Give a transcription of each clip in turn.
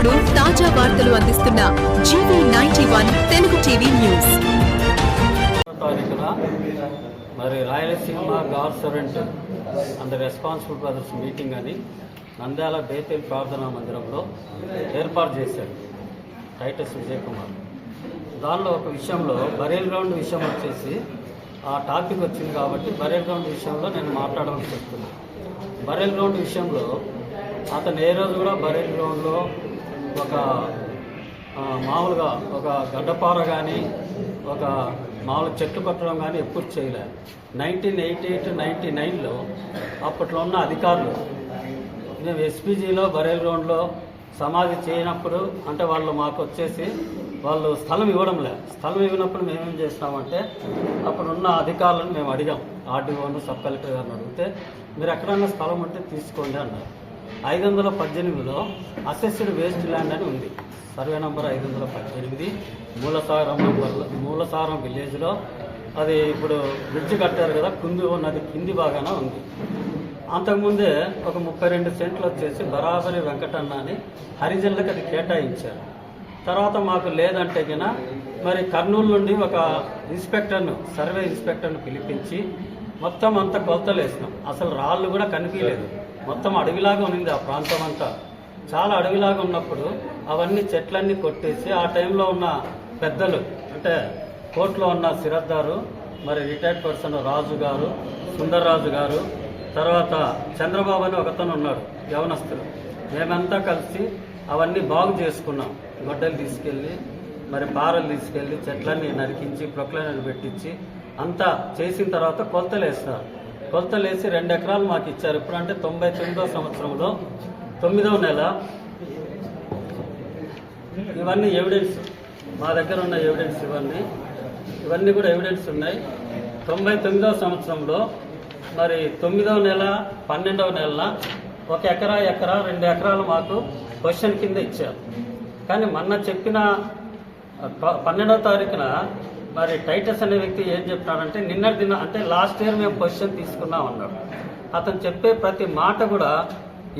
ఎప్పటికప్పుడు తాజా వార్తలు అందిస్తున్న GV ninety one Telugu TV news. మరి Rayalaseema government and responsible brothers meeting అని నంద్యాల బేతేల్ ప్రార్థనా మందిరంలో ఏర్పాటు చేశారు టైటస్ విజయ్ కుమార్ దానిలో ఒక విషయంలో బరేల్ గ్రౌండ్ విషయం వచ్చేసి ఆ టాపిక్ వచ్చింది కాబట్టి బరేల్ గ్రౌండ్ విషయంలో నేను మాట్లాడవలసి వస్తుంది. బరేల్ గ్రౌండ్ విషయంలో అతను ఏ రోజు కూడా బరేల్ గ్రౌండ్లో ఒక మామూలుగా ఒక గడ్డపార కానీ ఒక మామూలు చెట్లు కొట్టడం కానీ ఎప్పుడు చేయలేదు నైన్టీన్ ఎయిటీ ఎయిట్ నైంటీ నైన్లో అప్పట్లో ఉన్న అధికారులు మేము ఎస్పీజీలో బరేల్ గ్రౌండ్లో సమాధి చేయనప్పుడు అంటే వాళ్ళు మాకు వచ్చేసి వాళ్ళు స్థలం ఇవ్వడం లేదు స్థలం ఇవ్వనప్పుడు మేమేం చేస్తామంటే అప్పుడున్న అధికారులను మేము అడిగాం. ఆర్డీఓను సబ్ కలెక్టర్ గారిని అడిగితే మీరు ఎక్కడన్నా స్థలం ఉంటే తీసుకోండి అన్నారు. ఐదు వందల పద్దెనిమిదిలో అసెస్డ్ వేస్ట్ ల్యాండ్ అని ఉంది. సర్వే నంబర్ ఐదు వందల పద్దెనిమిది మూలసారం నంబర్ మూలసారం విలేజ్లో అది ఇప్పుడు బ్రిడ్జ్ కట్టారు కదా కుంది ఉన్నది కింది బాగాన ఉంది. అంతకుముందే ఒక ముప్పై రెండు సెంట్లు వచ్చేసి బరాబరి వెంకటన్న అని హరిజనులకు అది కేటాయించారు. తర్వాత మాకు లేదంటే గిన మరి కర్నూలు నుండి ఒక ఇన్స్పెక్టర్ను సర్వే ఇన్స్పెక్టర్ను పిలిపించి మొత్తం అంతా కొలతలు వేసినాం అసలు రాళ్ళు కూడా కనిపించలేదు. మొత్తం అడవిలాగా ఉన్నింది ఆ ప్రాంతం అంతా చాలా అడవిలాగా ఉన్నప్పుడు అవన్నీ చెట్లన్నీ కొట్టేసి ఆ టైంలో ఉన్న పెద్దలు అంటే కోర్టులో ఉన్న సిరద్దారు మరి రిటైర్డ్ పర్సన్ రాజు గారు సుందర్రాజు గారు తర్వాత చంద్రబాబు అని ఒకతను ఉన్నాడు యవనస్తుడు. మేమంతా కలిసి అవన్నీ బాగు చేసుకున్నాం. గొడ్డలు తీసుకెళ్ళి మరి పారలు తీసుకెళ్ళి చెట్లన్నీ నరికించి ప్రొక్లైనర్ పెట్టించి అంతా చేసిన తర్వాత కొలతలు వేస్తారు కొలతలు వేసి రెండు ఎకరాలు మాకు ఇచ్చారు. ఇప్పుడు అంటే తొంభై తొమ్మిదో సంవత్సరంలో తొమ్మిదవ నెల. ఇవన్నీ ఎవిడెన్స్ మా దగ్గర ఉన్న ఎవిడెన్స్ ఇవన్నీ. ఇవన్నీ కూడా ఎవిడెన్స్ ఉన్నాయి. తొంభై తొమ్మిదవ సంవత్సరంలో మరి తొమ్మిదవ నెల పన్నెండవ నెలన ఒక ఎకరా ఎకరా రెండు ఎకరాలు మాకు క్వశ్చన్ కింద ఇచ్చారు. కానీ మొన్న చెప్పిన ప- పన్నెండవ తారీఖున మరి టైటస్ అనే వ్యక్తి ఏం చెప్తాడంటే నిన్నటి దిన అంటే లాస్ట్ ఇయర్ మేము పొజిషన్ తీసుకున్నాం అన్నాడు. అతను చెప్పే ప్రతి మాట కూడా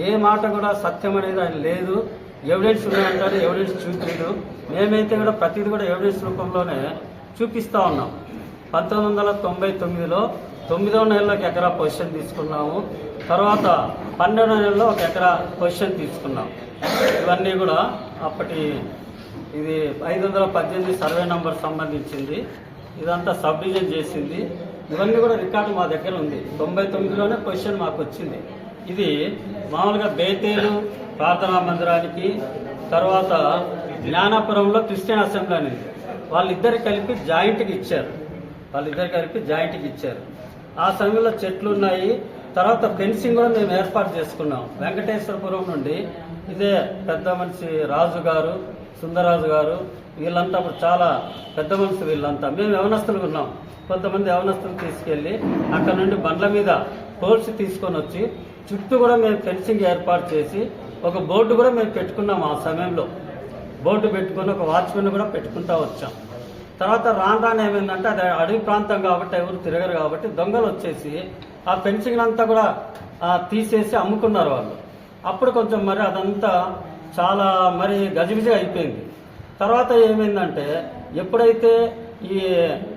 ఏ మాట కూడా సత్యం అనేది ఆయన లేదు. ఎవిడెన్స్ ఉన్నాయంటారు ఎవిడెన్స్ చూపించడు. మేమైతే కూడా ప్రతిదీ కూడా ఎవిడెన్స్ రూపంలోనే చూపిస్తా ఉన్నాం. పంతొమ్మిది వందల తొంభై తొమ్మిదిలో తొమ్మిదవ నెలలో ఒక ఎకరా పొజిషన్ తీసుకున్నాము. తర్వాత పన్నెండవ నెలలో ఒక ఎకరా పొజిషన్ తీసుకున్నాం. ఇవన్నీ కూడా అప్పటి ఇది ఐదు వందల పద్దెనిమిది సర్వే నంబర్ సంబంధించింది. ఇదంతా సబ్ డివిజన్ చేసింది. ఇవన్నీ కూడా రికార్డు మా దగ్గర ఉంది. తొంభై తొమ్మిదిలోనే క్వశ్చన్ మాకు వచ్చింది. ఇది మామూలుగా బేతేలు ప్రార్థనా మందిరానికి తర్వాత జ్ఞానాపురంలో క్రిస్టియన్ అసెంబ్లీ అనేది వాళ్ళిద్దరు కలిపి జాయింట్కి ఇచ్చారు. వాళ్ళిద్దరు కలిపి జాయింట్కి ఇచ్చారు. ఆ సమయంలో చెట్లు ఉన్నాయి. తర్వాత ఫెన్సింగ్ కూడా మేము ఏర్పాటు చేసుకున్నాం. వెంకటేశ్వరపురం నుండి. ఇదే పెద్ద మనిషి రాజు గారు సుందరరాజు గారు వీళ్ళంతా అప్పుడు చాలా పెద్ద మనుషులు వీళ్ళంతా. మేము యవనస్తులు ఉన్నాం. కొంతమంది యవనస్తులు తీసుకెళ్ళి అక్కడ నుండి బండ్ల మీద పోల్స్ తీసుకొని వచ్చి చుట్టూ కూడా మేము ఫెన్సింగ్ ఏర్పాటు చేసి ఒక బోర్డు కూడా మేము పెట్టుకున్నాం ఆ సమయంలో. బోర్డు పెట్టుకుని ఒక వాచ్మెన్ కూడా పెట్టుకుంటా వచ్చాం. తర్వాత రాను రాను ఏమైందంటే అది అడవి ప్రాంతం కాబట్టి ఎవరు తిరగరు కాబట్టి దొంగలు వచ్చేసి ఆ ఫెన్సింగ్ అంతా కూడా తీసేసి అమ్ముకున్నారు వాళ్ళు. అప్పుడు కొంచెం మరి అదంతా చాలా మరి గజిబిజి అయిపోయింది. తర్వాత ఏమైందంటే ఎప్పుడైతే ఈ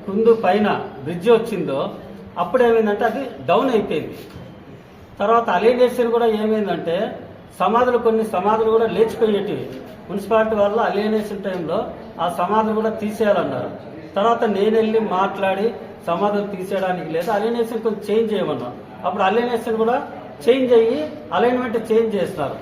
కుందు పైన బ్రిడ్జ్ వచ్చిందో అప్పుడు ఏమైందంటే అది డౌన్ అయిపోయింది. తర్వాత అలియనేషన్ కూడా ఏమైందంటే సమాధులు కొన్ని సమాధులు కూడా లేచిపోయేటివి మున్సిపాలిటీ వాళ్ళు అలియనేషన్ టైంలో ఆ సమాధులు కూడా తీసేయాలన్నారు. తర్వాత నేను వెళ్ళి మాట్లాడి సమాధులు తీసేయడానికి లేదు అలియనేషన్ కొంచెం చేంజ్ చేయమన్నాం అప్పుడు అలియనేషన్ కూడా చేంజ్ అయ్యి అలైన్మెంట్ చేంజ్ చేస్తారు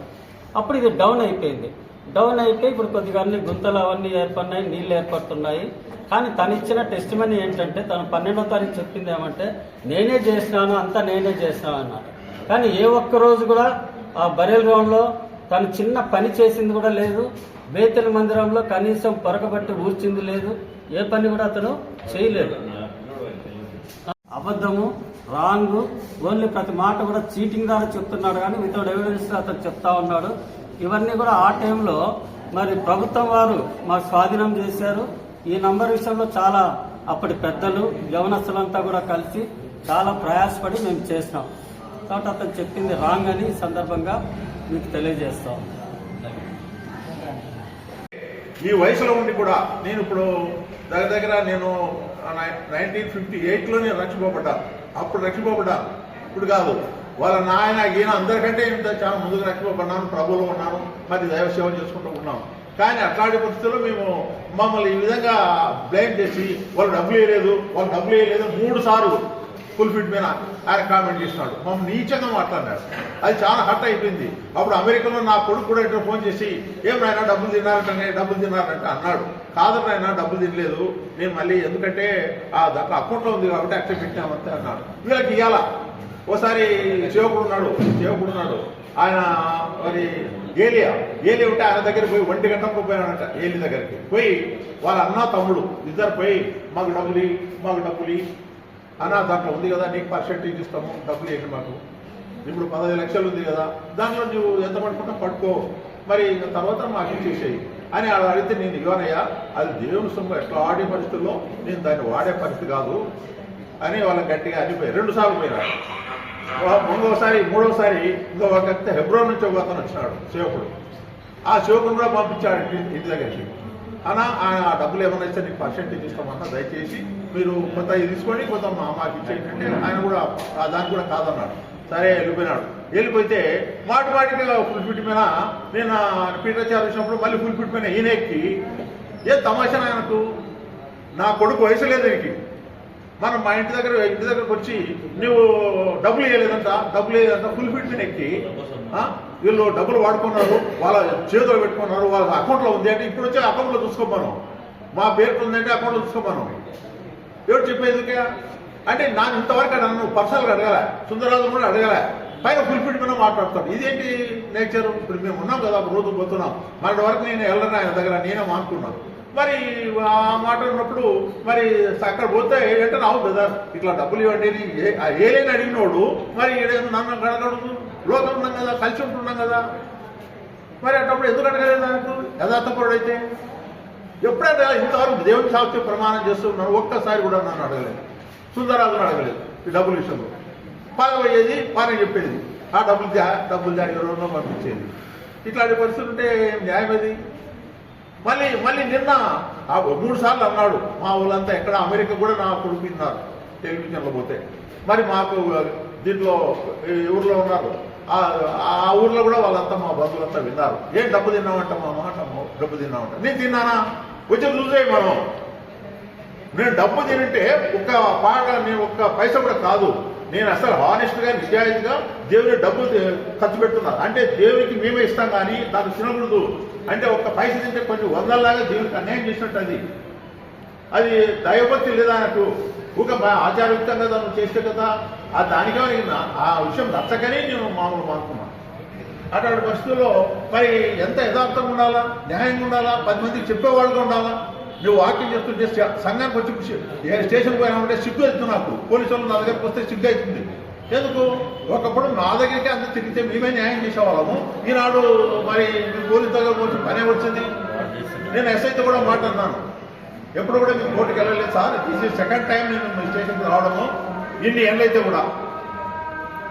అప్పుడు ఇది డౌన్ అయిపోయింది. డౌన్ అయిపోయి ఇప్పుడు కొద్దిగా అన్ని గుంతలు అవన్నీ ఏర్పడినాయి నీళ్ళు ఏర్పడుతున్నాయి. కానీ తను ఇచ్చిన టెస్ట్ మనీ ఏంటంటే తను పన్నెండో తారీఖు చెప్పింది ఏమంటే నేనే చేసినాను అంతా నేనే చేసినాను అన్నాడు. కానీ ఏ ఒక్క రోజు కూడా ఆ బరేల్ గ్రౌండ్లో తను చిన్న పని చేసింది కూడా లేదు. బేతల మందిరంలో కనీసం పొరకబట్టి ఊర్చింది లేదు. ఏ పని కూడా అతను చేయలేదు. అబద్ధము రాంగ్. ఓన్లీ ప్రతి మాట కూడా చీటింగ్ ద్వారా చెప్తున్నాడు కానీ వితౌట్ ఎవిడెన్స్ అతను చెప్తా ఉన్నాడు. ఇవన్నీ కూడా ఆ టైంలో మరి ప్రభుత్వం వారు మా స్వాధీనం చేశారు. ఈ నంబర్ విషయంలో చాలా అప్పటి పెద్దలు యవనస్తులంతా కూడా కలిసి చాలా ప్రయాసపడి మేము చేసినాం. కాబట్టి అతను చెప్పింది రాంగ్ అని సందర్భంగా మీకు తెలియజేస్తాం. ఈ వయసులో ఉండి కూడా నేను ఇప్పుడు దగ్గర దగ్గర నేను నైన్టీన్ ఫిఫ్టీ ఎయిట్లోనే రక్షిపోబడ్డాను. అప్పుడు రక్షిపోబడ్డా ఇప్పుడు కాదు వాళ్ళ నాయన ఈయన అందరికంటే ఇంత చాలా ముందుకు రక్షింపబడ్డాను ప్రభువులో ఉన్నాను మరి దైవ సేవ చేసుకుంటూ ఉన్నాం. కానీ అట్లాంటి పరిస్థితుల్లో మేము మమ్మల్ని ఈ విధంగా బ్లేమ్ చేసి వాళ్ళు డబ్బులు వేయలేదు వాళ్ళు డబ్బులు వేయలేదు మూడు సార్లు ఫుల్ ఫిట్ మీద ఆయన కామెంట్ చేసినాడు మమ్మల్ని నీచంగా మాట్లాడినాడు. అది చాలా హర్ట్ అయిపోయింది. అప్పుడు అమెరికాలో నా కొడుకు కూడా ఇంట్లో ఫోన్ చేసి ఏం నాయన డబ్బులు తిన్నారంటే డబ్బులు తిన్నారంటే అన్నాడు. కాదు నాయన డబ్బులు తినలేదు. నేను మళ్ళీ ఎందుకంటే ఆ దాంట్లో అకౌంట్లో ఉంది కాబట్టి యాక్సెప్ట్ పెట్టామంతే అన్నాడు. వీళ్ళకి ఇవ్వాల ఓసారి సేవకుడు ఉన్నాడు. సేవకుడు ఉన్నాడు. ఆయన మరి ఏలియా? ఏలి ఉంటే ఆయన దగ్గర పోయి ఒంటి గంటకు పోయాడంట ఏలి దగ్గరికి. పోయి వాళ్ళ అన్న తమ్ముడు ఇద్దరు పోయి మాకు డబ్బులు మాకు డబ్బులు అనా అన్న దాంట్లో ఉంది కదా నీకు పర్సెంటేజ్ ఇస్తాము డబ్బులు ఏంటి మాకు. ఇప్పుడు పదహైదు లక్షలు ఉంది కదా దాంట్లో నువ్వు ఎంత పడుకుంటా పట్టుకో మరి ఇంకా తర్వాత మాకు ఇచ్చేసేయి. అని అలా అడిగితే నేను ఇవ్వనయ్యా అది దేవుని సొమ్ము ఎట్లా ఆడే పరిస్థితుల్లో నేను దాన్ని వాడే పరిస్థితి కాదు అని వాళ్ళకి గట్టిగా అనిపోయి రెండు సార్లు పోయినాడు మూడోసారి మూడోసారి ఇంకో ఒక వ్యక్తి హెబ్రోన్ నుంచి ఒక అతను వచ్చినాడు సేవకుడు. ఆ సేవకుడు కూడా పంపించాడు ఇంటి దగ్గరికి. అన్నా ఆ డబ్బులు ఏమైనా ఇస్తే నీకు పర్సెంటేజ్ ఇస్తామన్నా దయచేసి మీరు కొంత తీసుకోండి కొంత మాకు ఇచ్చేయండి ఆయన కూడా దానికి కూడా కాదన్నాడు. సరే వెళ్ళిపోయినాడు. వెళ్ళిపోతే మాటి మాటికి ఫుల్ ఫిట్ మీద నేను పీఠాచార్య వచ్చినప్పుడు మళ్ళీ ఫుల్ ఫిట్ మీద ఈయన ఎక్కి ఏ తమాషా ఆయనకు నా కొడుకు వయసు లేదు దీనికి మనం మా ఇంటి దగ్గర ఇంటి దగ్గరకు వచ్చి నువ్వు డబ్బులు వేయలేదంట డబ్బులు వేయలేదంట ఫుల్ ఫిట్ మీద ఎక్కి వీళ్ళు డబ్బులు వాడుకున్నారు వాళ్ళ చేతిలో పెట్టుకున్నారు వాళ్ళ అకౌంట్లో ఉంది అంటే ఇప్పుడు వచ్చి అకౌంట్లో చూసుకోమను. మా పేరు ఉందంటే అకౌంట్లో చూసుకోమను. ఎవరు చెప్పేది అంటే నాకు ఇంతవరకు నన్ను పర్సనల్గా అడగలే. సుందరరాజు కూడా అడగలే. పైన ఫుల్ ఫిట్ మీద మాట్లాడతాడు ఇదేంటి నేచర్? ఇప్పుడు మేము ఉన్నాం కదా రోజు పోతున్నాం. మన వరకు నేను వెళ్ళను ఆయన దగ్గర నేనే మానుకున్నాను మరి ఆ మాట ఉన్నప్పుడు మరి అక్కడ పోతే ఏంటంటే రావు కదా ఇట్లా డబ్బులు ఇవ్వండి ఏ- ఏలేని అడిగినోడు మరి ఈడేమో నన్ను అడగడు. లోకం ఉన్నాం కదా కలిసి ఉంటున్నాం కదా. మరి అటప్పుడు ఎందుకు అడగలేదు ఆయనకు యథార్థపడు అయితే ఎప్పుడైనా ఇంతవరకు దేవుని సాక్షి ప్రమాణం చేస్తున్నాను ఒక్కసారి కూడా నన్ను అడగలేదు. సుందరాజును అడగలేదు ఈ డబ్బుల విషయంలో. పాగపోయేది పానే చెప్పేది. ఆ డబ్బులు దా డబ్బులు దా ఎవరో పంపించేది ఇట్లాంటి పరిస్థితులు ఉంటే న్యాయం అది? మళ్ళీ మళ్ళీ నిన్న ఆ మూడు సార్లు అన్నాడు మా ఊళ్ళంతా ఎక్కడ అమెరికా కూడా నా కొడుకు విన్నారు టెలివిజన్లో పోతే. మరి మాకు దీంట్లో ఈ ఊర్లో ఉన్నారు. ఆ ఆ ఊర్లో కూడా వాళ్ళంతా మా బంధువులంతా విన్నారు. ఏం డబ్బు తిన్నామంట మా మాట డబ్బు తిన్నామంట నేను తిన్నానా? కొంచెం లూజ్ అయ్యి మనం. నేను డబ్బు తింటే ఒక్క పాట నేను ఒక్క పైసా కూడా కాదు. నేను అసలు హానెస్ట్గా నిజాయితీగా దేవుని డబ్బు ఖర్చు పెడుతున్నా. అంటే దేవునికి మేమే ఇస్తాం కానీ నాకు తినకూడదు. అంటే ఒక్క పైస తింటే కొన్ని వందలలాగా దేవునికి అన్యాయం చేసినట్టు అది. అది దైవభక్తి లేదా అన్నట్టు. ఒక ఆచారయుక్తంగా దాన్ని చేస్తే కదా ఆ దానికే ఆ విషయం నచ్చకనే నేను మామూలు మానుకున్నాను అటువంటి పరిస్థితుల్లో మరి ఎంత యథార్థంగా ఉండాలా? న్యాయంగా ఉండాలా? పది మందికి చెప్పేవాళ్ళుగా ఉండాలా? నువ్వు వాకింగ్ చేస్తుంటే సంఘానికి వచ్చి స్టేషన్ పోయినామంటే సిగ్గు అవుతుంది నాకు. పోలీసు వాళ్ళు నా దగ్గరకు వస్తే సిగ్గు అవుతుంది. ఎందుకు? ఒకప్పుడు నా దగ్గరికి అంత తిరిగితే మేమే న్యాయం చేసేవాళ్ళము. ఈనాడు మరి మీ పోలీసు దగ్గర వచ్చి పనే వచ్చింది. నేను ఎస్ఐతో కూడా మాట్లాడినాను. ఎప్పుడు కూడా మేము కోర్టుకి వెళ్ళలేదు సార్. దిస్ సెకండ్ టైం నేను మీ స్టేషన్కి రావడము. ఇన్ని ఏళ్ళైతే కూడా.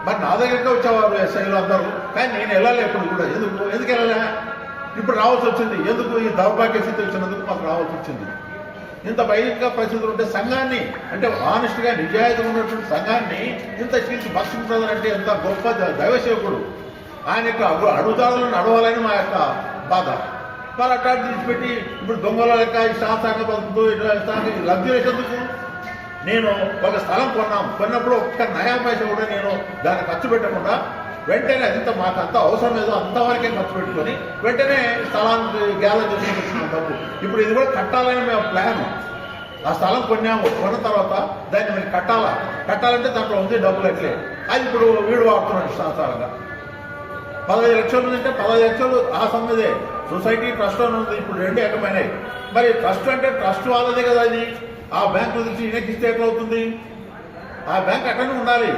మరి నా దగ్గరికి వచ్చేవారు ఎస్ఐలు అందరూ. కానీ నేను వెళ్ళాలి ఎప్పుడు కూడా. ఎందుకు? ఎందుకు వెళ్ళాలి? ఇప్పుడు రావాల్సి వచ్చింది. ఎందుకు ఈ దౌర్భాగ్య స్థితి వచ్చినందుకు మాకు రావాల్సి వచ్చింది? ఇంత భయంగా పరిస్థితులు ఉంటే సంఘాన్ని అంటే ఆనెస్ట్గా నిజాయితీగా ఉన్నటువంటి సంఘాన్ని ఇంత చీల్చి భక్షించాలంటే ఎంత గొప్ప దైవసేవకుడు? ఆయన యొక్క అడు అడుగుదారులను అడవాలని మా యొక్క బాధ. మరి అట్లాంటి తీసిపెట్టి ఇప్పుడు దొంగల లెక్క ఈ శాస్త్రాంగ బతుకుతూ లబ్ధి వేసేందుకు నేను ఒక స్థలం కొన్నాం. కొన్నప్పుడు ఒక్క నయా పైసా కూడా నేను దాన్ని ఖర్చు పెట్టకుండా వెంటనే అదింత మాకు అంత అవసరం ఏదో అంతవరకే ఖర్చు పెట్టుకొని వెంటనే స్థలానికి గ్యాలం చేసుకుని వచ్చినాం డబ్బు. ఇప్పుడు ఇది కూడా కట్టాలని మేము ప్లాన్ ఆ స్థలం కొన్నాము కొన్న తర్వాత దాన్ని మీరు కట్టాలా? కట్టాలంటే దాంట్లో ఉంది డబ్బులు ఎట్లే? అది ఇప్పుడు వీడు వాడుతున్నాడు సంవత్సరాలుగా పదహైదు లక్షలు ఉందంటే పదహైదు లక్షలు ఆ సమ్మదే సొసైటీ ట్రస్ట్ అని ఉంది ఇప్పుడు రెండు ఏకమైనాయి. మరి ట్రస్ట్ అంటే ట్రస్ట్ వాళ్ళదే కదా అది ఆ బ్యాంక్ నుంచి ఇనకిస్తే ఎట్లా అవుతుంది ఆ బ్యాంక్ అక్కడనే ఉండాలి.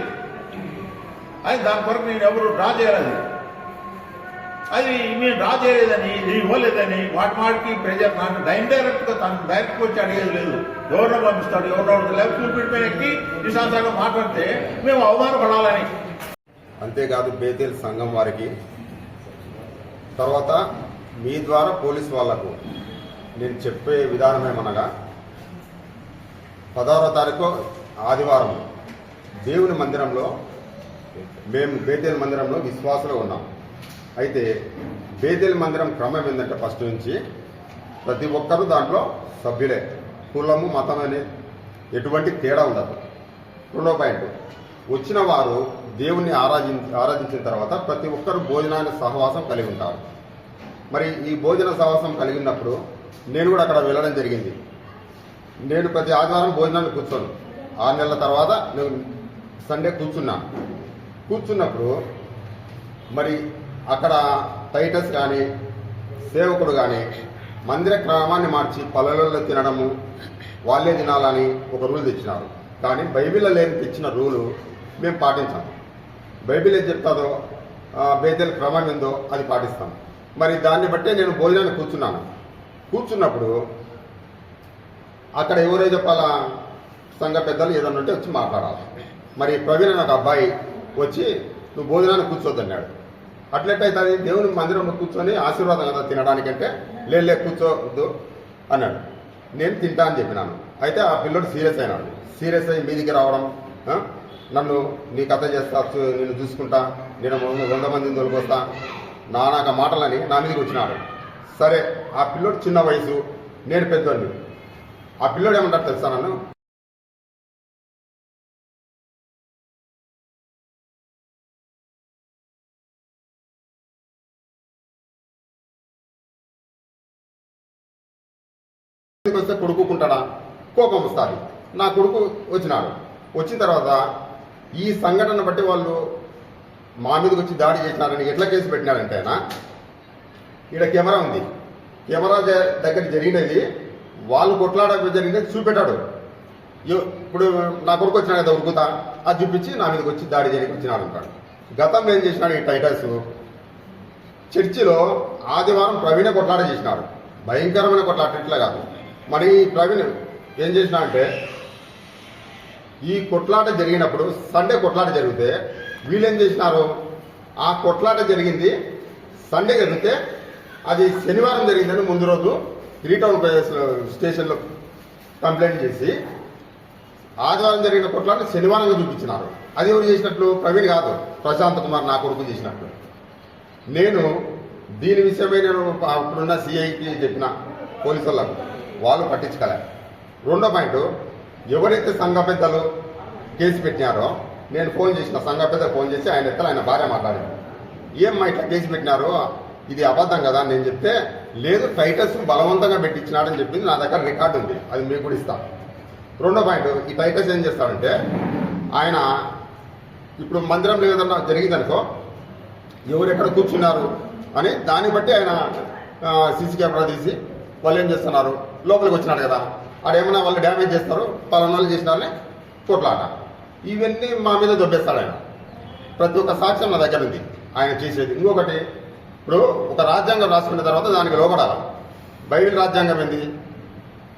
అది దాని కొరకు నేను ఎవరు డ్రా చేయాలి అది మేము డ్రా చేయలేదని ఇది ఇవ్వలేదని వాటి వాటికి ప్రెజర్ నాకు డైరెక్ట్గా తను డైరెక్ట్గా వచ్చి అడిగేది లేదు. ఎవరినో పంపిస్తాడు ఎవరినో లేకపోతే కూర్పిడి పైన ఎక్కి విశాంతంగా మాట్లాడితే మేము అవమానపడాలని. అంతేకాదు బేతేల్ సంఘం వారికి. తర్వాత మీ ద్వారా పోలీస్ వాళ్ళకు నేను చెప్పే విధానం ఏమనగా పదహారో తారీఖు ఆదివారం దేవుని మందిరంలో మేము బేతేల్ మందిరంలో విశ్వాసులు ఉన్నాం. అయితే బేతేల్ మందిరం క్రమం ఏంటంటే ఫస్ట్ నుంచి ప్రతి ఒక్కరూ దాంట్లో సభ్యులే. కులము మతం అనే ఎటువంటి తేడా ఉండదు. రెండో పాయింట్ వచ్చిన వారు దేవుణ్ణి ఆరాధి ఆరాధించిన తర్వాత ప్రతి ఒక్కరు భోజనాన్ని సహవాసం కలిగి ఉంటారు. మరి ఈ భోజన సహవాసం కలిగినప్పుడు నేను కూడా అక్కడ వెళ్ళడం జరిగింది. నేను ప్రతి ఆదివారం భోజనాన్ని కూర్చోను. ఆరు నెలల తర్వాత నేను సండే కూర్చున్నాను కూర్చున్నప్పుడు మరి అక్కడ టైటస్ కానీ సేవకుడు కానీ మందిర క్రమాన్ని మార్చి పల్లెలలో తినడము వాళ్ళే తినాలని ఒక రూల్ తెచ్చినారు. కానీ బైబిల్లో లేని తెచ్చిన రూలు మేము పాటించాం బైబిల్ ఏం చెప్తాదో బేదల క్రమం ఏందో అది పాటిస్తాం. మరి దాన్ని బట్టే నేను భోజనాన్ని కూర్చున్నాను. కూర్చున్నప్పుడు అక్కడ ఎవరో చెప్పాలా? సంఘ పెద్దలు ఏదన్నా ఉంటే వచ్చి మాట్లాడాలి. మరి ప్రవీణ్ నాకు అబ్బాయి వచ్చి నువ్వు భోజనాన్ని కూర్చోద్దన్నాడు అట్లెట్టయితే దేవుని మందిరంలో కూర్చొని ఆశీర్వాదం కదా తినడానికంటే లేదు లే కూర్చోవద్దు అన్నాడు. నేను తింటా అని చెప్పినాను. అయితే ఆ పిల్లడు సీరియస్ అయినాడు. సీరియస్ అయ్యి మీదికి రావడం నన్ను నీ కథ చేస్తా నేను చూసుకుంటా నేను వంద- వంద మందిని తొలగొస్తా నానాక మాటలని నా మీదకి వచ్చినాడు. సరే ఆ పిల్లోడు చిన్న వయసు నేను పెద్దోడిని. ఆ పిల్లోడు ఏమంటారు తెలుసా నన్ను? ఇంటికి వస్తే కొడుకుంటాడా కోపం వస్తుంది. నా కొడుకు వచ్చినాడు. వచ్చిన తర్వాత ఈ సంఘటన బట్టి వాళ్ళు మా మీదకి వచ్చి దాడి చేసినారని ఎట్లా కేసు పెట్టినారంటే ఆయన ఈడ కెమెరా ఉంది. కెమెరా దగ్గర జరిగినది. వాళ్ళు కొట్లాడ జరిగినది చూపెట్టాడు. ఇప్పుడు నా కొడుకు వచ్చినా కదా ఉరుకుతా అది చూపించి నా మీదకి వచ్చి దాడి చేయడానికి వచ్చినాడు అంటాడు. గతంలో ఏం చేసినాడు ఈ టైటల్స్? చర్చిలో ఆదివారం ప్రవీణ కొట్లాట చేసినాడు. భయంకరమైన కొట్లాట ఇట్లా కాదు. మరి ప్రవీణ్ ఏం చేసినాడంటే ఈ కొట్లాట జరిగినప్పుడు సండే కొట్లాట జరిగితే వీళ్ళు ఏం చేసినారు? ఆ కొట్లాట జరిగింది. సండే జరిగితే అది శనివారం జరిగిందని ముందు రోజు గ్రీటౌన్ స్టేషన్లో కంప్లైంట్ చేసి ఆదివారం జరిగిన కొట్లాట శనివారంగా చూపించినారు. అది ఎవరు చేసినట్లు? ప్రవీణ్ కాదు. ప్రశాంత్ కుమార్ నా కొడుకు చేసినట్లు. నేను దీని విషయమై నేను అప్పుడున్న సిఐకి చెప్పిన పోలీసులకు. వాళ్ళు పట్టించుకోలేరు రెండో పాయింట్ ఎవరైతే సంఘ పెద్దలు కేసు పెట్టినారో నేను ఫోన్ చేసిన సంఘ పెద్ద ఫోన్ చేసి ఆయన ఎత్తలు ఆయన భార్య మాట్లాడింది. ఏమ్మా ఇట్లా కేసు పెట్టినారు ఇది అబద్ధం కదా నేను చెప్తే లేదు టైటస్ బలవంతంగా పెట్టించినాడని చెప్పింది నా దగ్గర రికార్డు ఉంది అది మీకు కూడా ఇస్తాను రెండో పాయింట్ ఈ టైటస్ ఏం చేస్తాడంటే ఆయన ఇప్పుడు మందిరంలో ఏదన్నా జరిగిందనుకో ఎవరు ఎక్కడ కూర్చున్నారు అని దాన్ని బట్టి ఆయన సీసీ కెమెరా తీసి వాళ్ళు ఏం చేస్తున్నారు? లోపలికి వచ్చినాడు కదా. ఆడేమైనా వాళ్ళు డ్యామేజ్ చేస్తారు పలానా వాళ్ళు వాళ్ళని కొట్లాట ఇవన్నీ మా మీద దొబ్బేస్తాడు ఆయన. ప్రతి ఒక్క సాక్ష్యం నా దగ్గర ఉంది. ఆయన చేసేది. ఇంకొకటి ఇప్పుడు ఒక రాజ్యాంగం రాసుకున్న తర్వాత దానికి లోపడాలి బైబిల్ రాజ్యాంగం ఏంది?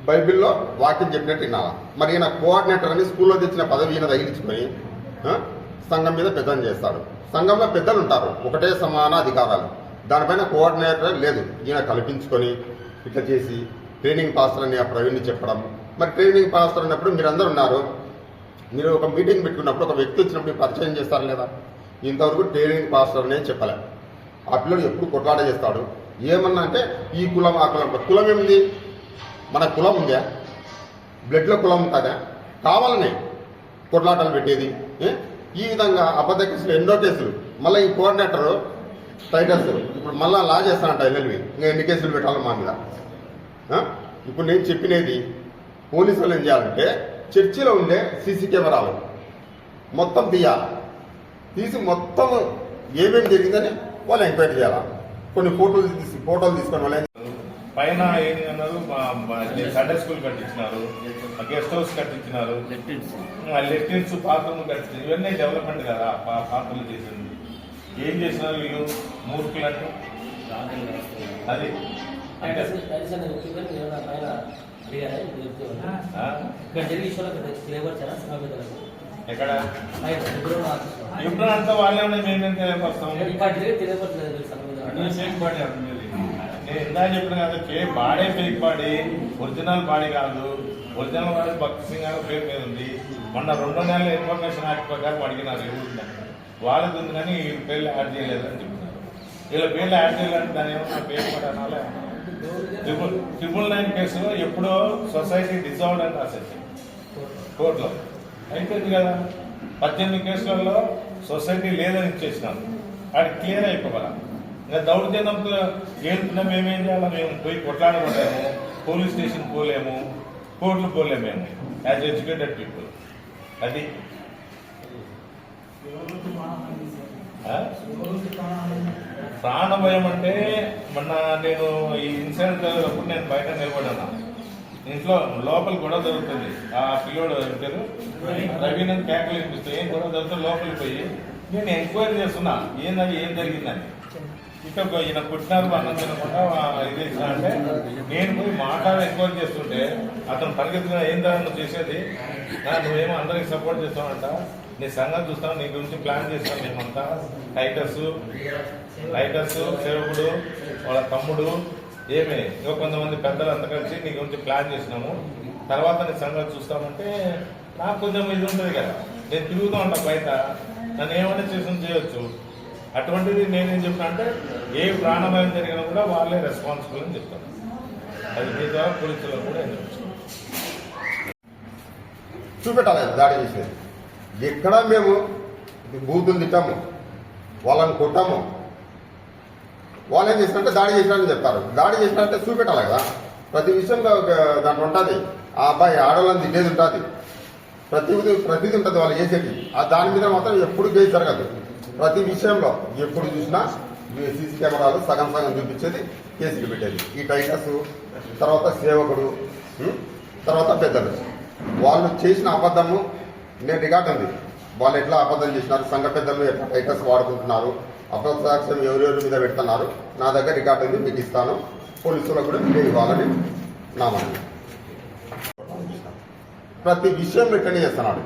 బైబిల్లో వాక్యం చెప్పినట్టు వినాలా. మరి ఈయన కోఆర్డినేటర్ అని స్కూల్లో తెచ్చిన పదవి ఈయన తగిలించుకొని సంఘం మీద పెద్దలు చేస్తాడు. సంఘంలో పెద్దలు ఉంటారు. ఒకటే సమాన అధికారాలు. దానిపైన కోఆర్డినేటర్ లేదు. ఈయన కల్పించుకొని ఇట్లా చేసి ట్రైనింగ్ పాస్టర్ అని ఆ ప్రవీణ్ చెప్పడం. మరి ట్రైనింగ్ పాస్టర్ అన్నప్పుడు మీరందరూ ఉన్నారు. మీరు ఒక మీటింగ్ పెట్టుకున్నప్పుడు ఒక వ్యక్తి వచ్చినప్పుడు పరిచయం చేస్తారు లేదా? ఇంతవరకు ట్రైనింగ్ పాస్టర్ అనే చెప్పలే. ఆ పిల్లడు ఎప్పుడు కొట్లాట చేస్తాడు? ఏమన్నా అంటే ఈ కులం ఆ కులం కులం ఏముంది? మన కులం ఉందా? బ్లడ్లో కులం ఉంటుందా? కావాలనే కొట్లాటలు పెట్టేది. ఈ విధంగా అబద్ధ కేసులు ఎన్నో కేసులు. మళ్ళీ ఈ కోఆర్డినేటర్ టైటల్స్. ఇప్పుడు మళ్ళీ లా చేస్తానంట ఎల్ఎల్వి ఇంకా ఎన్ని కేసులు పెట్టాలి మా మీద. ఇప్పుడు నేను చెప్పినది పోలీసు వాళ్ళు ఏం చేయాలంటే చర్చిలో ఉండే సీసీ కెమెరాలు మొత్తం తీయాలి. తీసి మొత్తం ఏమేమి జరిగిందని వాళ్ళు ఎంక్వైరీ చేయాలి? కొన్ని ఫోటోలు తీసి ఫోటోలు తీసుకొని వాళ్ళు పైన ఏం అన్నారు? సండే స్కూల్ కట్టించినారు. గెస్ట్ హౌస్ కట్టించినారు. లెఫ్టిన్స్ బాత్రూమ్ కట్టించారు ఇవన్నీ డెవలప్మెంట్ కదా పా- పాత్రలు చేసింది. ఏం చేసినారు వీళ్ళు? మూర్ఖులంటే అది? ఎక్కడ? ఇప్పుడు అంతా వాళ్ళే ఉన్నాయి మేమేం తెలియపరుస్తాం? అన్నీ సేమ్ పార్టీ ఉండేది నేను ఇందా చెప్పిన కదా కే బాడే ఫేక్ బాడీ ఒరిజినల్ బాడీ కాదు. ఒరిజినల్ బాడీ భక్తి సింగ్ గారి పేరు మీద ఉంది. మొన్న రెండు నెలల ఇన్ఫర్మేషన్ యాక్ట్ ప్రకారం అడిగినారు ఎవరు వాళ్ళది ఉంది కానీ పేర్లు యాడ్ చేయలేదు అని చెప్తున్నారు వీళ్ళ పేర్లు యాడ్ చేయాలంటే దాని ఏమన్నా పేరు అనాలే? ట్రిపుల్ ట్రిపుల్ నైన్ కేసులో ఎప్పుడో సొసైటీ డిజాల్వ్ అని రాసేసి కోర్టులో. అయిపోయింది కదా. పద్దెనిమిది కేసులలో సొసైటీ లేదని ఇచ్చేసినాం అది క్లియర్ అయిపోవాలి? ఇంకా దౌర్జన్యంతో ఏడుతున్నాం మేమేం చేయాలి మేము పోయి కొట్లాడబడ్డాము. పోలీస్ స్టేషన్ పోలేము. కోర్టులు పోలేము మేము యాజ్ ఎడ్యుకేటెడ్ పీపుల్ అది. ప్రాణ భయం అంటే మొన్న నేను ఈ ఇన్సిడెంట్ జరిగినప్పుడు నేను బయట నిలబడ్డాను. ఇంట్లో లోపల గొడవ జరుగుతుంది. ఆ పిల్లోడు పేరు? రవీంద్రన్ కేకలు వినిపిస్తాయి. ఏం గొడవ జరుగుతుంది లోపలికి పోయి నేను ఎంక్వైరీ చేస్తున్నా. ఏందని ఏం జరిగిందని. ఇక్కడ ఈయన పుట్టినారు అన్నం తినకుండా ఇది అంటే నేను పోయి మాట్లాడి ఎంక్వైరీ చేస్తుంటే అతను పరిగెత్తుకున్న ఏం దాన్ని చేసేది? నువ్వేమో అందరికి సపోర్ట్ చేస్తావంట. నీ సంఘం చూస్తాను నీ గురించి ప్లాన్ చేస్తాం మేమంతా టైటస్ టైటస్ సేవకుడు వాళ్ళ తమ్ముడు ఏమి ఇంకా కొంతమంది పెద్దలు అంతా కలిసి నీ గురించి ప్లాన్ చేసినాము. తర్వాత నీ సంగతి చూస్తామంటే నాకు కొంచెం ఇది ఉంటుంది కదా. నేను తిరుగుతూ ఉంటా బయట. నన్ను ఏమైనా చేసిన చేయొచ్చు. అటువంటిది నేనేం చెప్తా అంటే ఏ ప్రాణభయం జరిగినా కూడా వాళ్ళే రెస్పాన్సిబుల్ అని చెప్తాను. అది మీ ద్వారా పోలీసులకు కూడా నేను చూపెట్టాలి దాడి చేసేది. ఎక్కడ మేము బూతులు తిట్టాము వాళ్ళని కొట్టాము. వాళ్ళు ఏం చేసినట్టే దాడి చేసినట్టు చెప్తారు. దాడి చేసినట్టే చూపెట్టాలి కదా. ప్రతి విషయంలో ఒక దాంట్లో ఉంటుంది. ఆ అబ్బాయి ఆడవాళ్ళని తిట్టేది ఉంటుంది. ప్రతిది ప్రతిది ఉంటుంది వాళ్ళు చేసేది. ఆ దాని మీద మాత్రం ఎప్పుడు కేసు జరగదు. ప్రతి విషయంలో ఎప్పుడు చూసినా సీసీ కెమెరాలు సగం సగం చూపించేది కేసులు పెట్టేది. ఈ టైటస్ తర్వాత సేవకుడు తర్వాత పెద్దలు. వాళ్ళు చేసిన అబద్ధము నేను రికార్డ్ ఉంది వాళ్ళు ఎట్లా అబద్ధం చేసినారు సంఘ పెద్దలు ఎట్లా టైటస్ వాడుకుంటున్నారు అబద్ధ సాక్ష్యం ఎవరెవరి మీద పెడుతున్నారు నా దగ్గర రికార్డ్ ఉంది మీకు ఇస్తాను. పోలీసులకు కూడా మీరు ఇవ్వాలని నా మనవి. ప్రతి విషయం రిటర్న్ చేస్తున్నాడు.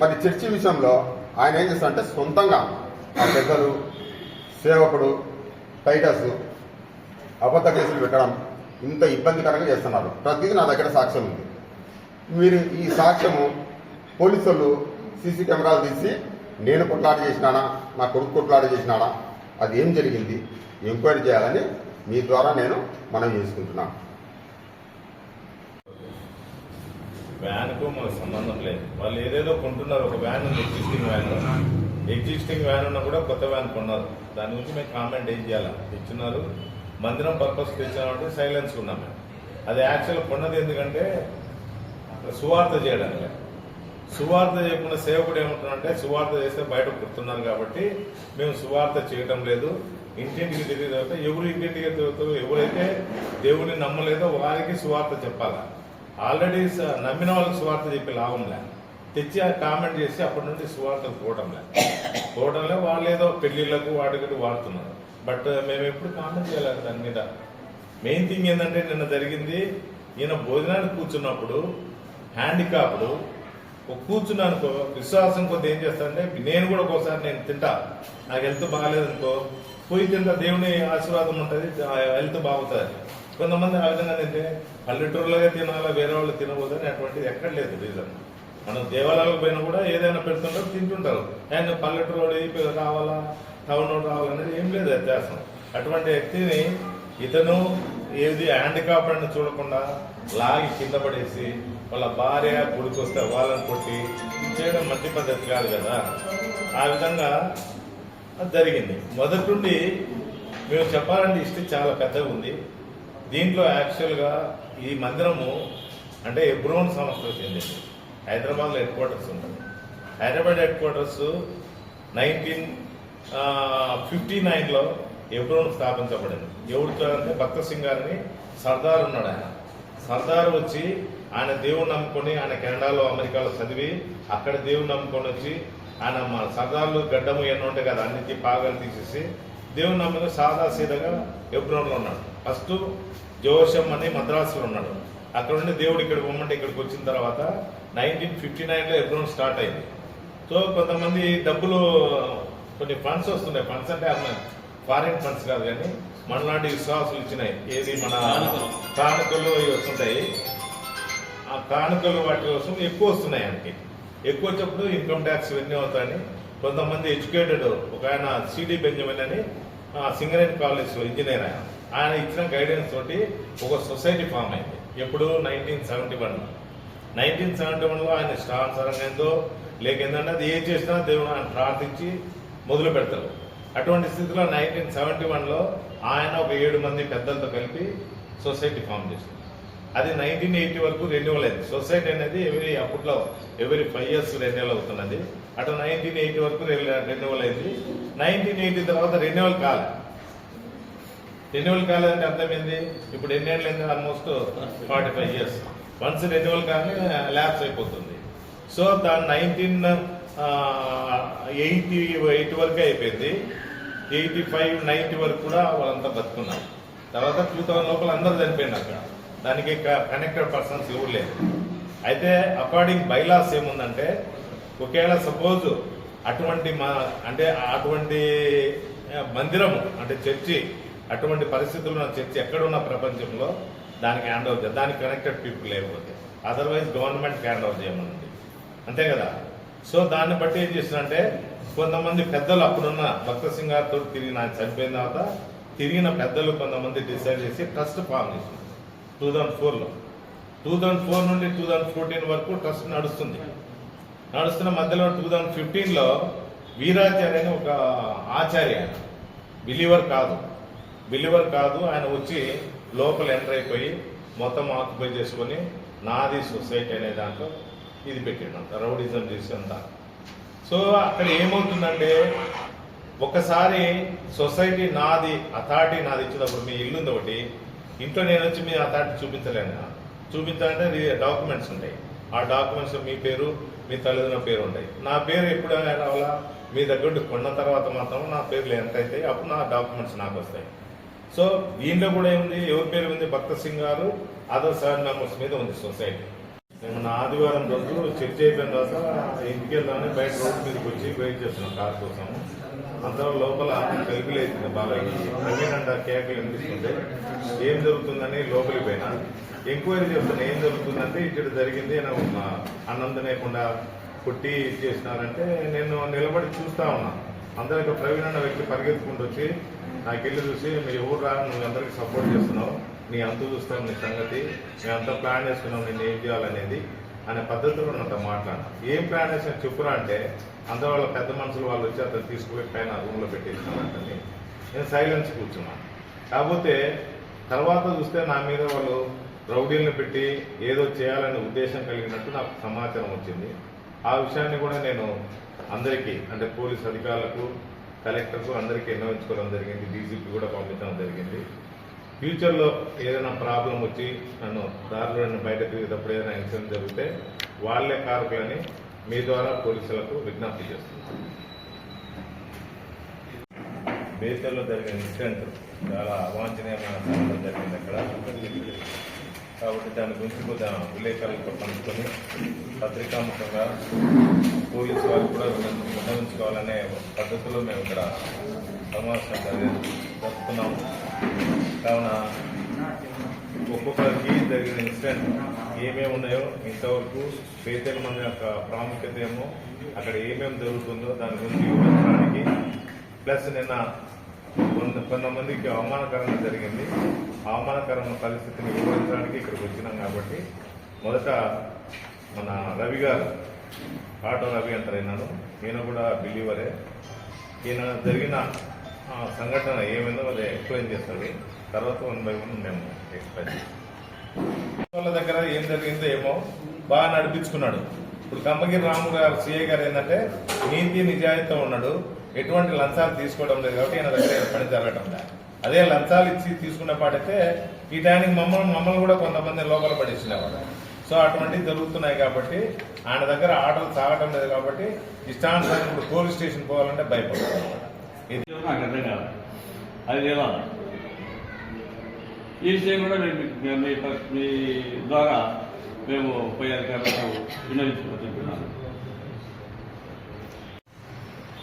మరి చర్చి విషయంలో ఆయన ఏం చేస్తాడంటే సొంతంగా ఆ పెద్దలు సేవకుడు టైటస్ అబద్ధ కేసులు పెట్టడం ఇంత ఇబ్బందికరంగా చేస్తున్నారు. ప్రతిదీ నా దగ్గర సాక్ష్యం ఉంది. మీరు ఈ సాక్ష్యము పోలీసులు సీసీ కెమెరాలు తీసి నేను కొట్లాట చేసినానా? నా కొడుకు కొట్లాట చేసినానా అది ఏం జరిగింది? ఎంక్వైరీ చేయాలని మీ ద్వారా నేను మనం చేసుకుంటున్నాను వ్యాన్కు మనకు సంబంధం లేదు. వాళ్ళు ఏదేదో కొంటున్నారు ఒక వ్యాన్ ఉంది ఎగ్జిస్టింగ్ వ్యాన్ ఎగ్జిస్టింగ్ వ్యాన్ ఉన్నా కూడా కొత్త వ్యాన్ కొన్నారు. దాని గురించి మేము కామెంట్ ఏం చేయాలి? ఇచ్చినారు మందిరం పర్పస్ తెచ్చామంటే సైలెన్స్ ఉన్నాం మేము. అది యాక్చువల్ కొన్నది ఎందుకంటే సువార్త చేయడానికి. సువార్త చేయకుండా సేవకుడు ఏమంటున్నారంటే సువార్త చేస్తే బయట కుడుతున్నారు కాబట్టి మేము సువార్త చేయటం లేదు. ఇంటింటికి తిరిగి తర్వాత ఎవరు ఇంటింటికి తిరుగుతారు? ఎవరైతే దేవుడిని నమ్మలేదో వారికి సువార్త చెప్పాలా? ఆల్రెడీ నమ్మిన వాళ్ళకి సువార్త చెప్పి లాభంలే తెచ్చి కామెంట్ చేసి అప్పటి నుండి సువార్తలు పోవడంలే పోవడంలే వాళ్ళు ఏదో పెళ్ళిళ్ళకు వాటికి వాడుతున్నారు. బట్ మేము ఎప్పుడు కామెంట్ చేయలేదు దాని మీద. మెయిన్ థింగ్ ఏంటంటే నిన్న జరిగింది. ఈయన భోజనానికి కూర్చున్నప్పుడు హ్యాండికాప్డు ఒక కూర్చున్నాను అనుకో విశ్వాసం కొద్ది ఏం చేస్తానంటే నేను కూడా ఒకసారి నేను తింటా. నాకు హెల్త్ బాగాలేదనుకో పోయి తింటా దేవుని ఆశీర్వాదం ఉంటుంది హెల్త్ బాగుతుంది కొంతమంది ఆ విధంగా తింటే పల్లెటూరులోనే తినాలా వేరే వాళ్ళు తినబోదని అటువంటిది ఎక్కడ లేదు రీజన్ మనం దేవాలయాలకు పోయినా కూడా ఏదైనా పెడుతుంటారు తింటుంటారు. ఆయన పల్లెటూరు రావాలా టౌన్ రావాలనేది ఏం లేదు వ్యత్యాసం. అటువంటి వ్యక్తిని ఇతను ఏది హ్యాండికాప్ అని చూడకుండా లాగి కింద పడేసి వాళ్ళ భార్య గుడికొస్తే వాళ్ళని కొట్టి చేయడం మంచి పద్ధతి కాదు కదా. ఆ విధంగా అది జరిగింది. మొదటి నుండి మేము చెప్పాలంటే హిస్టరీ చాలా పెద్దగా ఉంది. దీంట్లో యాక్చువల్గా ఈ మందిరము అంటే ఎబ్రోన్ సంస్థకు చెందింది. హైదరాబాద్లో హెడ్ క్వార్టర్స్ ఉంటుంది. Hyderabad head quarters nineteen fifty నైన్లో ఎబ్రోన్ స్థాపించబడింది. ఎవరితో అంటే భక్త సింగ్ గారిని సర్దార్ ఉన్నాడు ఆయన. సర్దార్ వచ్చి ఆయన దేవుని నమ్ముకొని ఆయన కెనడాలో అమెరికాలో చదివి అక్కడ దేవుని నమ్ముకొని వచ్చి ఆయన మన సర్దార్లు గడ్డము ఎన్నో ఉంటాయి కదా అన్నిటి పాగాలు తీసేసి దేవుని నమ్ముకొని సాదా సీదాగా ఎబ్రోన్లో ఉన్నాడు. ఫస్ట్ జోషం అని మద్రాసులో ఉన్నాడు. అక్కడ నుండి దేవుడు ఇక్కడ పొమ్మంటే ఇక్కడికి వచ్చిన తర్వాత నైన్టీన్ ఫిఫ్టీ నైన్లో ఎబ్రోన్ స్టార్ట్ అయింది. సో కొంతమంది డబ్బులు కొన్ని ఫండ్స్ వస్తున్నాయి. ఫండ్స్ అంటే అమ్మ ఫారిన్ ఫండ్స్ కాదు కానీ మనలాంటి విశ్వాసులు ఇచ్చినాయి. ఏది మన ఇవి వస్తుంటాయి. ఆ కానుకలు వాటి కోసం ఎక్కువ వస్తున్నాయి ఆయనకి. ఎక్కువ వచ్చినప్పుడు ఇన్కమ్ ట్యాక్స్ ఇవన్నీ అవుతాయని కొంతమంది ఎడ్యుకేటెడ్ ఒక ఆయన సిడి బెంజమిన్ అని సింగరేణి కాలేజ్ ఇంజనీర్ ఆయన. ఆయన ఇచ్చిన గైడెన్స్ తోటి ఒక సొసైటీ ఫామ్ అయింది. ఎప్పుడు nineteen seventy one nineteen seventy వన్లో ఆయన ఇష్టానుసారంగా ఏందో లేక ఏంటంటే అది ఏం చేసినా దేవుడు ఆయన ప్రార్థించి మొదలు పెడతారు అటువంటి స్థితిలో నైన్టీన్ సెవెంటీ వన్లో ఆయన ఒక ఏడు మంది పెద్దలతో కలిపి సొసైటీ ఫామ్ చేసింది అది నైన్టీన్ ఎయిటీ వరకు రెన్యువల్ అయింది. సొసైటీ అనేది ఎవరి అప్పట్లో ఎవరి ఫైవ్ ఇయర్స్ రెన్యువల్ అవుతున్నది. అటు నైన్టీన్ ఎయిటీ వరకు రెన్యువల్ అయింది. నైన్టీన్ ఎయిటీ తర్వాత రెన్యువల్ కాలే. రెన్యువల్ కాలేదంటే అర్థమైంది? ఇప్పుడు ఎన్ని ఏళ్ళు అయింది almost forty five years once renewal కానీ ల్యాబ్స్ అయిపోతుంది. సో దాని నైన్టీన్ ఎయిటీ ఎయిటీ వరకే అయిపోయింది. ఎయిటీ ఫైవ్ నైన్టీ వరకు కూడా వాళ్ళంతా బతుకున్నారు. తర్వాత టూ థౌసండ్ లోపల అందరూ చనిపోయింది అక్కడ. దానికి కనెక్టెడ్ పర్సన్స్ ఎవరు లేరు. అయితే అకార్డింగ్ బైలాస్ ఏముందంటే ఒకవేళ సపోజ్ అటువంటి మా అంటే అటువంటి మందిరము అంటే చర్చి అటువంటి పరిస్థితుల్లో ఉన్న చర్చి ఎక్కడున్న ప్రపంచంలో దానికి హ్యాండ్ ఓవర్ చేయాలి దానికి కనెక్టెడ్ పీపుల్ లేకపోతే. అదర్వైజ్ గవర్నమెంట్ హ్యాండ్ ఓవర్ చేయమన్నది అంతే కదా? సో దాన్ని బట్టి ఏం చేస్తుందంటే కొంతమంది పెద్దలు అప్పుడున్న భక్త సింగార్తో తిరిగి తిరిగిన చనిపోయిన తర్వాత తిరిగిన పెద్దలు కొంతమంది డిసైడ్ చేసి ట్రస్ట్ ఫామ్ చేసింది టూ థౌజండ్ ఫోర్లో టూ థౌజండ్ ఫోర్ నుండి టూ థౌజండ్ ఫోర్టీన్ వరకు ట్రస్ట్ నడుస్తుంది. నడుస్తున్న మధ్యలో టూ థౌజండ్ ఫిఫ్టీన్లో వీరాచార్య అని ఒక ఆచార్య ఆయన. బిలీవర్ కాదు. బిలీవర్ కాదు ఆయన వచ్చి లోపల ఎంటర్ అయిపోయి మొత్తం ఆక్యుపై చేసుకొని నాది సొసైటీ అనే దాంట్లో ఇది పెట్టినంత రౌడిజం చేసి సో అక్కడ ఏమవుతుందంటే ఒకసారి సొసైటీ నాది అథారిటీ నాది ఇచ్చినప్పుడు మీ ఇల్లు ఉంది ఒకటి ఇంట్లో నేను వచ్చి మీ అథారిటీ చూపించలేనా? కదా. చూపించాలంటే డాక్యుమెంట్స్ ఉంటాయి. ఆ డాక్యుమెంట్స్ మీ పేరు మీ తల్లిదండ్రుల పేరు ఉంటాయి. నా పేరు ఎప్పుడైనా రావాలా మీ దగ్గర కొన్న తర్వాత మాత్రం నా పేర్లు ఎంత అవుతాయి అప్పుడు నా డాక్యుమెంట్స్ నాకు వస్తాయి. సో దీంట్లో కూడా ఏముంది? ఎవరి పేరు ఉంది? భక్త సింగ్ గారు అదర్ సెవెన్ మెంబర్స్ మీద ఉంది సొసైటీ. మేము నా ఆదివారం రోజు చర్చ అయిపోయిన తర్వాత ఇంటికి వెళ్దామని బయట రోడ్డు మీదకి వచ్చి వెయిట్ చేస్తున్నాం కార్ కోసం. అందరం లోపల కలిపి లేచింది బాగా నవీనంట కేకలు వినిపిస్తుంటే ఏం జరుగుతుందని లోపలికి పోయినా? ఎంక్వైరీ చేస్తున్నా ఏం జరుగుతుందంటే ఇక్కడ జరిగింది నాకు మా అన్నం లేకుండా కొట్టి చేసినారంటే నేను నిలబడి చూస్తా ఉన్నా. అందరికి ప్రవీణ్ అన్న వ్యక్తి పరిగెత్తుకుంటూ వచ్చి నాకు వెళ్ళి చూసి మీ ఊరు రా నువ్వు అందరికి సపోర్ట్ చేస్తున్నావు. నీ అంత చూస్తావు నీ సంగతి. మేము ప్లాన్ చేసుకున్నాం నేను ఏం చేయాలనేది. అనే పద్ధతిలో ఉన్నట్టు మాట్లాడినా. ఏం ప్లాన్ వేసిన చెప్పురా అంటే అందరూ వాళ్ళ పెద్ద మనుషులు వాళ్ళు వచ్చి అతను తీసుకుపోయి పైన రూమ్లో పెట్టేసినారంటే నేను సైలెన్స్ కూర్చున్నాను కాకపోతే తర్వాత చూస్తే నా మీద వాళ్ళు రౌడీలను పెట్టి ఏదో చేయాలనే ఉద్దేశం కలిగినట్టు నాకు సమాచారం వచ్చింది. ఆ విషయాన్ని కూడా నేను అందరికీ అంటే పోలీస్ అధికారులకు కలెక్టర్కు అందరికీ విన్నవించుకోవడం జరిగింది. డీజీపీ కూడా పంపించడం జరిగింది. ఫ్యూచర్లో ఏదైనా ప్రాబ్లం వచ్చి నన్ను దారిలో నన్ను బయట తిరిగేటప్పుడు ఏదైనా ఇన్సిడెంట్ జరిగితే వాళ్ళే కారకులని మీ ద్వారా పోలీసులకు విజ్ఞప్తి చేస్తున్నాను బేతల్లో జరిగిన ఇన్సిడెంట్ చాలా అవాంఛనీయమైన సంఘటన జరిగింది అక్కడ. కాబట్టి దాని గురించి కొద్దిగా విలేకరులతో పంచుకొని పత్రికాముఖంగా పోలీసు వారు కూడా విన్నవించుకోవాలనే పద్ధతిలో మేము ఇక్కడ సమావేశం జరిగి- జరుపుతున్నాము కావున ఒక్కొక్కరికి జరిగిన ఇన్సిడెంట్ ఏమేమి ఉన్నాయో ఇంతవరకు పేదల మంది యొక్క ప్రాముఖ్యత ఏమో అక్కడ ఏమేమి జరుగుతుందో దాని గురించి వివరించడానికి. ప్లస్ నిన్న కొంత కొంతమందికి అవమానకరంగా జరిగింది. అవమానకరమైన పరిస్థితిని వివరించడానికి ఇక్కడికి వచ్చినాం కాబట్టి మొదట మన రవి గారు ఆటో రవి అంటారు ఈయనను. ఈయన కూడా బిలీవరే. ఈయన జరిగిన సంఘటన ఏమైందో అది ఎక్స్ప్లెయిన్ చేస్తుంది తర్వాత వన్ బై వన్ మేము ఎక్స్ప్లెయిన్ వాళ్ళ దగ్గర ఏం జరిగిందో ఏమో బాగా నడిపించుకున్నాడు. ఇప్పుడు కమ్మగిరి రాము గారు సీఏ గారు ఏంటంటే నీతి నిజాయితీతో ఉన్నాడు. ఎటువంటి లంచాలు తీసుకోవడం లేదు కాబట్టి ఆయన దగ్గర పని జరగటం లేదు. అదే లంచాలు ఇచ్చి తీసుకున్న పాటైతే ఈ టైంకి మమ్మల్ని మమ్మల్ని కూడా కొంతమంది లోపల పడేసినవాడు. సో అటువంటివి జరుగుతున్నాయి కాబట్టి ఆయన దగ్గర ఆటలు సాగటం లేదు కాబట్టి ఇష్టానుసారం ఇప్పుడు పోలీస్ స్టేషన్ పోవాలంటే భయపడతారు ఇది నాకు అర్థం కాదు. అది తెలియాలి ఈ విషయం కూడా మేము మీ- మీ ద్వారా మేము పై అధికారులకు విన్నవించుకుంటున్నాను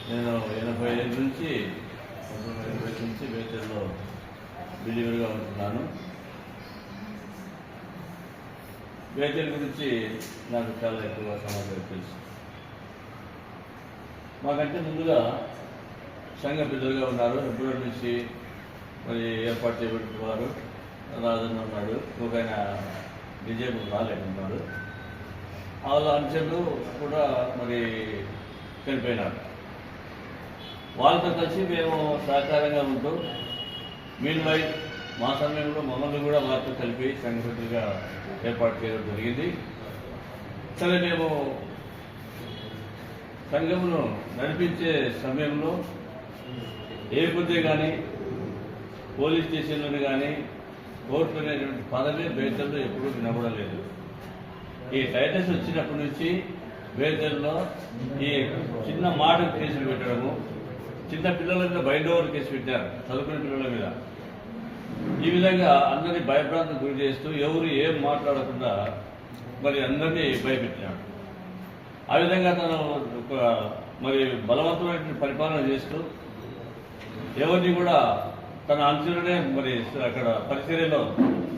నేను ఎనభై ఐదు నుంచి పంతొమ్మిది ఎనభై ఇరవై నుంచి వేచర్లో డెలివరీగా ఉంటున్నాను. వేచర్ గురించి నాకు చాలా ఎక్కువ సమాచారం తెలుసు. మాకంటే ముందుగా సంఘ పెద్దలుగా ఉన్నారు. ఎప్పుడు నుంచి మరి ఏర్పాటు చేయబడిన వారు రాజన్న ఉన్నాడు. ఒక ఆయన విజయపురం రాలేకున్నాడు వాళ్ళ అంచెలు కూడా మరి చనిపోయినారు. వాళ్ళతో కలిసి మేము సహకారంగా ఉంటూ మీన్ వై మా సమయంలో మమ్మల్ని కూడా వారితో కలిపి సంఘటనగా ఏర్పాటు చేయడం జరిగింది. సరే మేము సంఘమును నడిపించే సమయంలో ఏ బుద్ధి కానీ పోలీస్ స్టేషన్లోని కానీ కోర్టు అనేటువంటి పదమే బేతల్లో ఎప్పుడూ వినబడలేదు. ఈ టైటస్ వచ్చినప్పటి నుంచి బేతల్లో ఈ చిన్న మాట కేసులు పెట్టడము చిన్న పిల్లల మీద బయట ఓవర్ కేసు పెట్టారు చదువుకునే పిల్లల మీద. ఈ విధంగా అందరినీ భయప్రాంతం గురి చేస్తూ ఎవరు ఏం మాట్లాడకుండా మరి అందరినీ భయపెట్టినాడు. ఆ విధంగా తను ఒక మరి బలవంతమైన పరిపాలన చేస్తూ ఎవరిని కూడా తన అంచులనే మరి అక్కడ పరిచర్యలో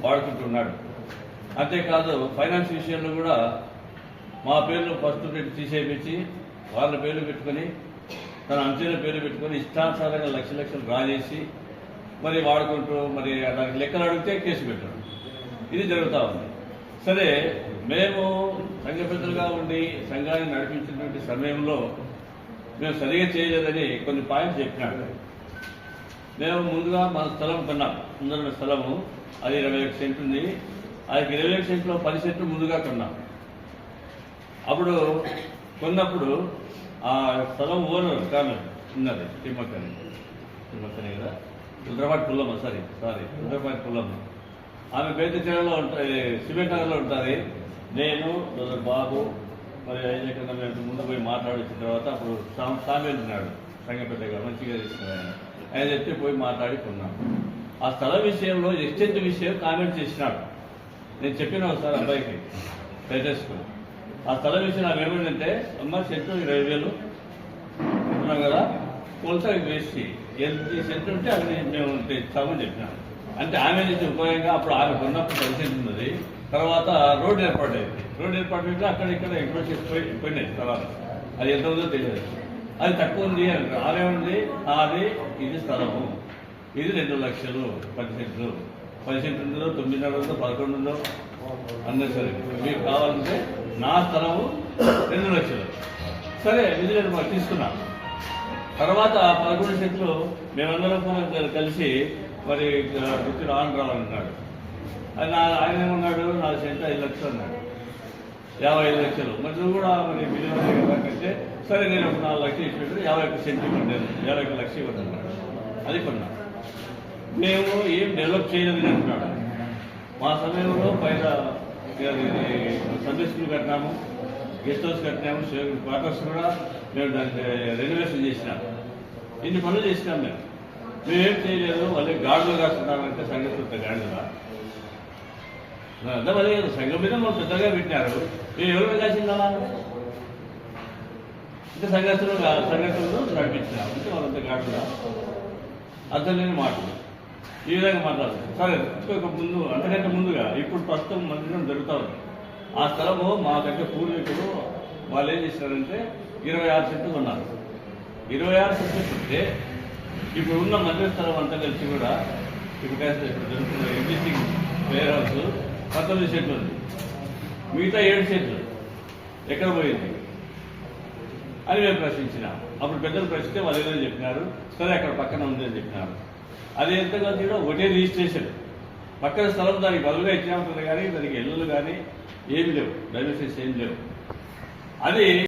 వాడుకుంటున్నాడు. అంతేకాదు ఫైనాన్స్ విషయంలో కూడా మా పేర్లు ఫస్ట్ పెట్టి తీసేపించి వాళ్ళ పేర్లు పెట్టుకొని తన అంచెల పేర్లు పెట్టుకొని ఇష్టానుసారంగా లక్ష లక్షలు డ్రా చేసి మరి వాడుకుంటూ మరి దానికి లెక్కలు అడిగితే కేసు పెట్టడం. ఇది జరుగుతూ ఉంది. సరే మేము సంఘ పెద్దలుగా ఉండి సంఘాన్ని నడిపించినటువంటి సమయంలో మేము సరిగా చేయలేదని కొన్ని పాయింట్స్ చెప్పినాడు. మేము ముందుగా మన స్థలం కొన్నాం. ముందర స్థలము. అది ఇరవై ఒక సెంట్లు ఉంది. అది ఇరవై ఒక సెంట్లో పది సెంట్లు ముందుగా కొన్నాం. అప్పుడు కొన్నప్పుడు ఆ స్థలం ఓనర్ కానీ ఉన్నది తిమ్మక్కని తిమ్మక్కని కదా? Rudrapati Pullamma sorry sorry Rudrapati Pullamma. ఆమె బేతచీరలో ఉంటుంది సిమెంట్ నగర్లో ఉంటుంది. నేను బాబు మరి ఐదు మేము ముందు పోయి మాట్లాడొచ్చిన తర్వాత అప్పుడు సామ్ సామేలు ఉన్నాడు. సంఘ గారు మంచిగా తీసుకున్నాను ఆయన చెప్పి పోయి మాట్లాడుకున్నాను ఆ స్థల విషయంలో ఎక్స్చేంజ్ విషయం కామెంట్ చేసినాడు. నేను చెప్పిన ఒకసారి అబ్బాయికి లేటెస్ట్ ఆ స్థల విషయం నాకు ఏమైందంటే అమ్మ సెంటు ఇరవై వేలు కదా కొలసాగి వేసి ఎంత సెంటు ఉంటే అది మేము ఇస్తామని చెప్పినాం అంటే ఆమె నుంచి ఉపయోగంగా అప్పుడు ఆమె కొన్నప్పుడు పది ఉన్నది. తర్వాత రోడ్డు ఏర్పాటు అయింది. రోడ్డు ఏర్పాటు అయితే అక్కడ ఇక్కడ ఎక్కడ పోయి పోయినాయి తర్వాత అది ఎంత ఉందో తెలియదు. అది తక్కువ ఉంది అంటారు ఆరే ఉంది అది ఇది స్థలము ఇది రెండు లక్షలు పది సెంట్లు పది సెంట్లు ఉందో తొమ్మిదిన్నర ఉందో పదకొండు ఉందో అందరూ సరే. మీకు కావాలంటే నా స్థలము రెండు లక్షలు. సరే ఇది నేను మాకు తీసుకున్నా. తర్వాత పదకొండు సెంట్లు మేమందరం కలిసి మరి గుర్తు ఆన్ రావాలన్నాడు అది నా ఆయన ఏమన్నాడు? నాలుగు సెంట్లు ఐదు లక్షలు అన్నాడు. యాభై ఐదు లక్షలు. మరి నువ్వు కూడా మరి మిలియన్ కంటే సరే నేను ఒక నాలుగు లక్షలు ఇచ్చినట్టు యాభై ఒక్క సెంట్లు ఇవ్వండి యాభై ఒక్క లక్ష ఇవ్వండి అన్నాడు. అది కొన్నా. మేము ఏం డెవలప్ చేయలేదని అంటున్నాడు మా సమయంలో పైన సండే స్కూల్ కట్టినాము గెస్ట్ హౌస్ కట్టినాము క్వార్టర్స్ కూడా మేము దానికి రెనోవేషన్ చేసినాము ఇన్ని పనులు చేసినాం మేము. మేమేం చేయలేదు మళ్ళీ గాడులు కాస్తున్నామంటే సంగతి గాడుగా అర్థం అదే కదా సంఘం మీద మనం పెద్దగా పెట్టినారు. మేము ఎవరు కాసిందా అంటే సంఘస్థులు సంఘస్థులు నడిపించినారు అంటే వాళ్ళంతా కాకుండా అర్థం లేని మాటలు. ఈ విధంగా మాట్లాడుతుంది సరే ఇంకొక ముందు అంతకంటే ముందుగా ఇప్పుడు ప్రస్తుతం మందిరం జరుగుతూ ఉంది. ఆ స్థలము మాకంటే పూర్వీకులు వాళ్ళు ఏం చేశారంటే ఇరవై ఆరు సెంట్లు ఉన్నారు ఇరవై ఆరు సెంట్లు ఉంటే ఇప్పుడు ఉన్న మందిర స్థలం అంతా కలిసి కూడా ఇప్పుడు కాస్త ఇప్పుడు జరుగుతున్న ఎగ్జిస్టింగ్ వేర్ హౌస్ పంతొమ్మిది సెట్లు ఉంది. మిగతా ఏడు సెట్లు. ఎక్కడ పోయింది? అని మేము ప్రశ్నించిన. అప్పుడు పెద్దలు ప్రశ్నిస్తే వాళ్ళు ఏదో చెప్పినారు సరే అక్కడ పక్కన ఉంది అని చెప్పినారు. అది ఎంతగా తీయడం ఒకటే రిజిస్ట్రేషన్. పక్కన స్థలం దానికి బదులుగా ఇచ్చినప్పుడు కానీ దానికి ఎల్లులు కానీ ఏమి లేవు. డైవర్సెస్ ఏమి లేవు. అది